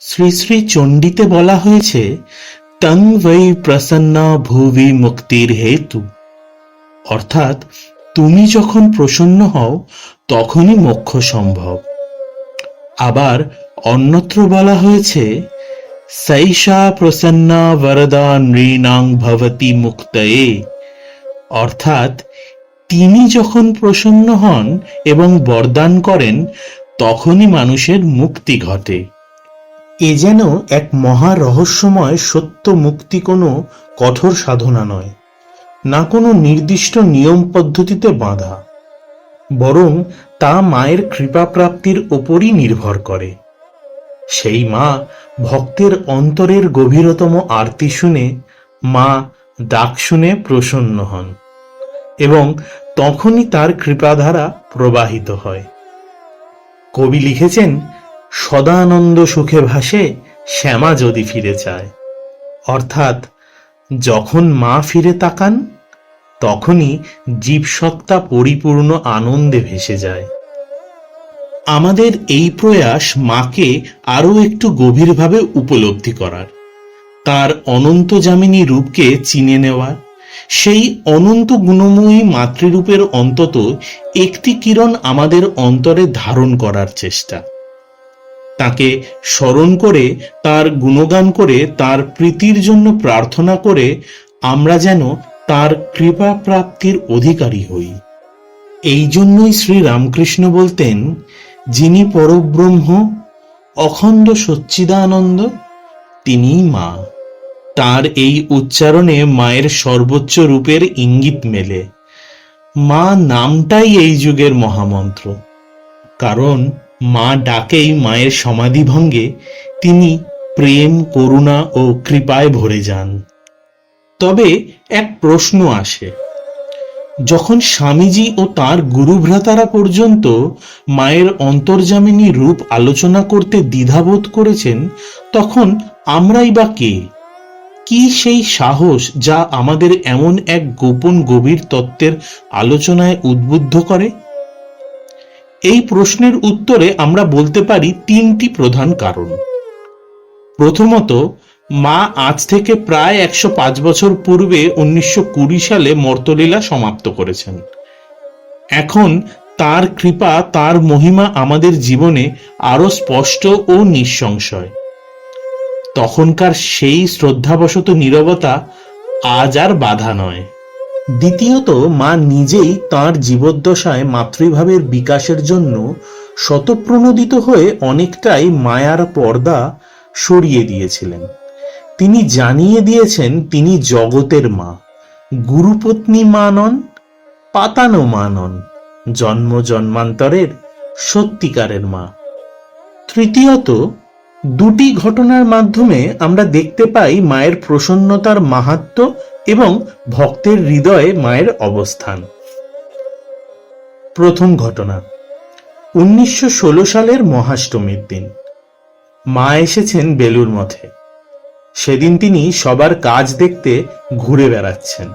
শ্রী শ্রী চণ্ডীতে বলা হয়েছে তং বৈ প্রসন্না ভুবি মুক্তির হেতু। অর্থাৎ, তুমি যখন প্রসন্ন হও, তখনই মোক্ষ সম্ভব। আবার অন্যত্র বলা হয়েছে, সৈষা প্রসন্না বরদা নৃণাং ভবতি মুক্তয়ে। অর্থাৎ, তিনি যখন প্রসন্ন হন এবং বরদান করেন, তখনই মানুষের মুক্তি ঘটে। এ যেন এক মহা রহস্যময় সত্য মুক্তি কোনো কঠোর সাধনা নয়, না কোনো নির্দিষ্ট নিয়ম পদ্ধতিতে বাঁধা, বরং তা মায়ের কৃপা প্রাপ্তির ওপরই নির্ভর করে। সেই মা ভক্তের অন্তরের গভীরতম আরতি শুনে মা ডাক শুনে প্রসন্ন হন এবং তখনই তার কৃপাধারা প্রবাহিত হয়। কবি লিখেছেন সদানন্দ সুখে ভাসে শ্যামা যদি ফিরে চায় অর্থাৎ, যখন মা ফিরে তাকান, তখনই জীবসত্তা পরিপূর্ণ আনন্দে ভেসে যায়। আমাদের এই প্রয়াস মাকে আরও একটু গভীরভাবে উপলব্ধি করার। তার অনন্ত জামিনী রূপকে চিনে নেওয়ার। সেই অনন্ত গুণময়ী মাতৃরূপের অন্তত একটি কিরণ আমাদের অন্তরে ধারণ করার চেষ্টা। তাকে স্মরণ করে, তার গুণগান করে, তার প্রীতির জন্য প্রার্থনা করে, আমরা যেন তার কৃপা প্রাপ্তির অধিকারী হই। এই জন্যই শ্রী রামকৃষ্ণ বলতেন, যিনি পরব্রহ্ম, অখণ্ড সচ্চিদানন্দ, তিনিই মা। তার এই উচ্চারণে মায়ের সর্বোচ্চ রূপের ইঙ্গিত মেলে। মা নামটাই এই যুগের মহামন্ত্র। কারণ মা ডাকেই মায়ের সমাধি ভঙ্গে তিনি প্রেম, করুণা ও কৃপায় ভরে যান। তবে এক প্রশ্ন আসে। যখন স্বামীজি ও তার গুরুভ্রাতারা পর্যন্ত মায়ের অন্তর্জামিনী রূপ আলোচনা করতে দ্বিধাবোধ করেছেন, তখন আমরাই বা কে? কি সেই সাহস যা আমাদের এমন এক গোপন গভীর তত্ত্বের আলোচনায় উদ্বুদ্ধ করে? এই প্রশ্নের উত্তরে আমরা বলতে পারি তিনটি প্রধান কারণ। প্রথমত, মা আজ থেকে প্রায় একশো পাঁচ বছর পূর্বে উনিশশো কুড়ি সালে মর্তলীলা সমাপ্ত করেছেন। এখন তার কৃপা, তার মহিমা আমাদের জীবনে আরও স্পষ্ট ও নিঃসংশয়। তখনকার সেই শ্রদ্ধাবশত নীরবতা আজ আর বাধা নয়। দ্বিতীয়ত, মা নিজেই তার জীবদ্দশায় মাতৃভাবের বিকাশের জন্য শতপ্রণোদিত হয়ে অনেকটাই মায়ার পর্দা সরিয়ে দিয়েছিলেন। তিনি জানিয়ে দিয়েছেন, তিনি জগতের মা। গুরুপত্নী মা নন, পাতানো মা নন, জন্ম জন্মান্তরের সত্যিকারের মা। তৃতীয়ত দুটি ঘটনার মাধ্যমে আমরা দেখতে পাই মায়ের প্রসন্নতার মাহাত্ম্য এবং ভক্তের হৃদয়ে মায়ের অবস্থান। প্রথম ঘটনা, উনিশশো সালের মহাষ্টমীর দিন। মা এসেছেন বেলুর মঠে। সেদিন তিনি সবার কাজ দেখতে ঘুরে বেড়াচ্ছেন।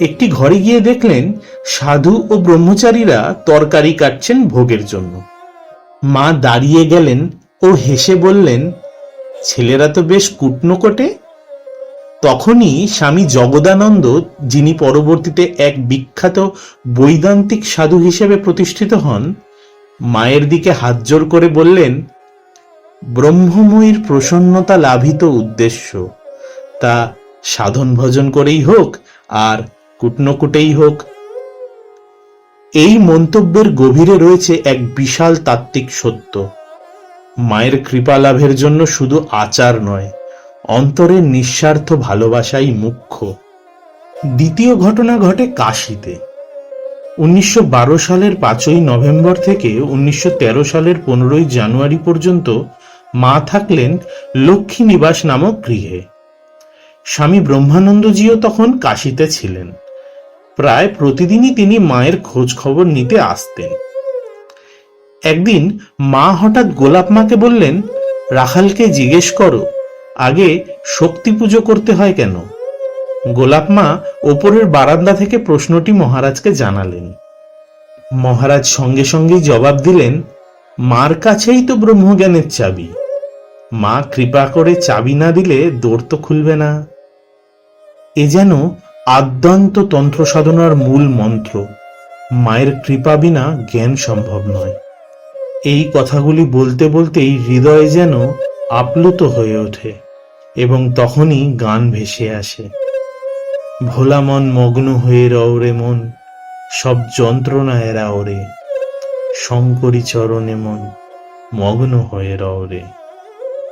একটি ঘরে গিয়ে দেখলেন সাধু ও ব্রহ্মচারীরা তরকারি কাটছেন ভোগের জন্য। মা দাঁড়িয়ে গেলেন ও হেসে বললেন, ছেলেরা তো বেশ কুটনো কোটে তখনই স্বামী জগদানন্দ, যিনি পরবর্তীতে এক বিখ্যাত বৈদান্তিক সাধু হিসেবে প্রতিষ্ঠিত হন, মায়ের দিকে হাত জোর করে বললেন, ব্রহ্মময়ীর প্রসন্নতা লাভিত উদ্দেশ্য। তা সাধন ভজন করেই হোক, আর কুটনকুটেই হোক। এই মন্তব্যের গভীরে রয়েছে এক বিশাল তাত্ত্বিক সত্য। মায়ের কৃপা লাভের জন্য শুধু আচার নয় অন্তরের নিঃস্বার্থ ভালোবাসাই মুখ্য। দ্বিতীয় ঘটনা ঘটে কাশিতে। উনিশশো সালের পাঁচই নভেম্বর থেকে উনিশশো তেরো সালের পনেরোই জানুয়ারি পর্যন্ত মা থাকলেন লক্ষ্মী নিবাস নামক গৃহে। স্বামী ব্রহ্মানন্দজিও তখন কাশিতে ছিলেন। প্রায় প্রতিদিনই তিনি মায়ের খোঁজ খবর নিতে আসতেন। একদিন মা হঠাৎ গোলাপ মাকে বললেন, রাখালকে জিজ্ঞেস করো, আগে শক্তি পুজো করতে হয় কেন? গোলাপ মা ওপরের বারান্দা থেকে প্রশ্নটি মহারাজকে জানালেন। মহারাজ সঙ্গে সঙ্গেই জবাব দিলেন, মার কাছেই তো ব্রহ্মজ্ঞানের চাবি। মা কৃপা করে চাবি না দিলে দৌড় তো খুলবে না। এ যেন আদ্যান্ত তন্ত্র সাধনার মূল মন্ত্র। মায়ের কৃপা বিনা জ্ঞান সম্ভব নয়। এই কথাগুলি বলতে বলতেই হৃদয় যেন আপ্লুত হয়ে ওঠে এবং তখনই গান ভেসে আসে। ভোলা মন মগ্ন হয়ে রওরে মন, সব যন্ত্রণা এরা ওরে শঙ্করী চরণে মন, মগ্ন হয়ে রওরে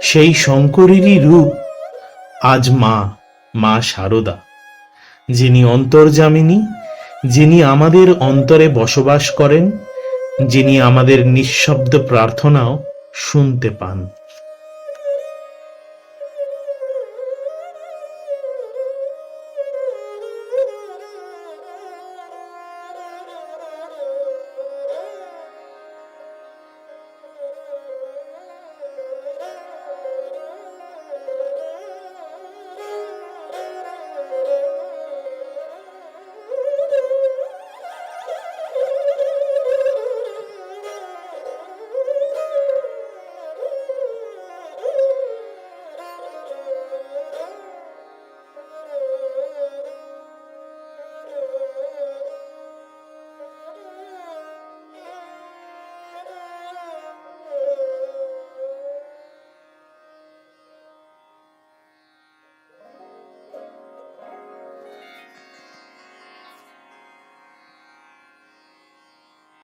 সেই শঙ্করেরই রূপ আজ মা মা শারদা যিনি অন্তর্যামিনী, যিনি আমাদের অন্তরে বসবাস করেন যিনি আমাদের নিঃশব্দ প্রার্থনাও শুনতে পান।